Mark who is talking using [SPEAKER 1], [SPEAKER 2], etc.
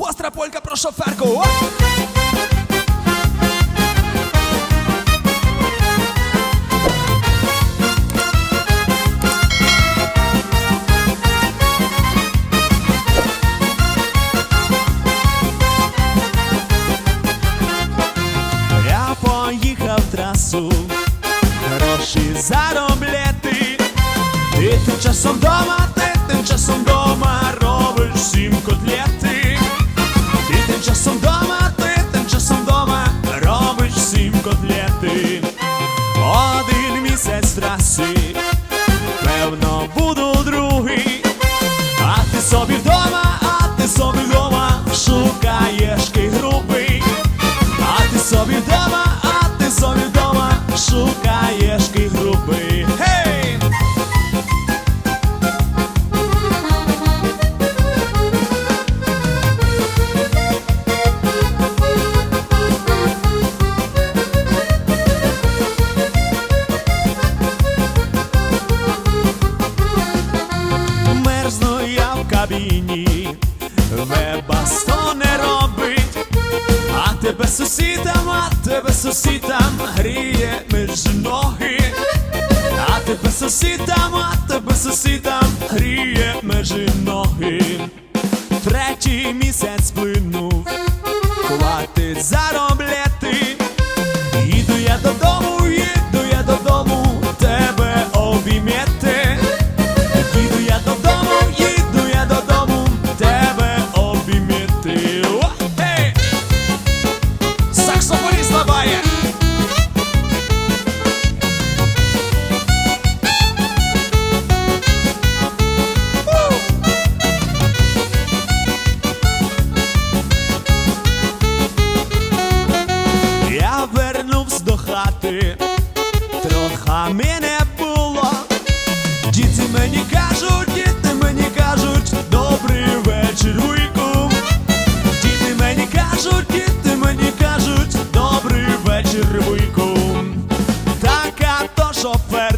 [SPEAKER 1] Остра полька про шоферку. Я поїхав трасу, гроші заробляти. Ти тим часом дома, певно, сусідам гріє між ноги, а тебе сусідам, а тебе сусідам гріє між ноги. Третій місяць плинув, хватить заробляти. спати, троха мене було. Діти мені кажуть, діти мені кажуть, добрий вечір, уйку. Діти мені кажуть, діти мені кажуть, добрий вечір, уйку. Така то шофе.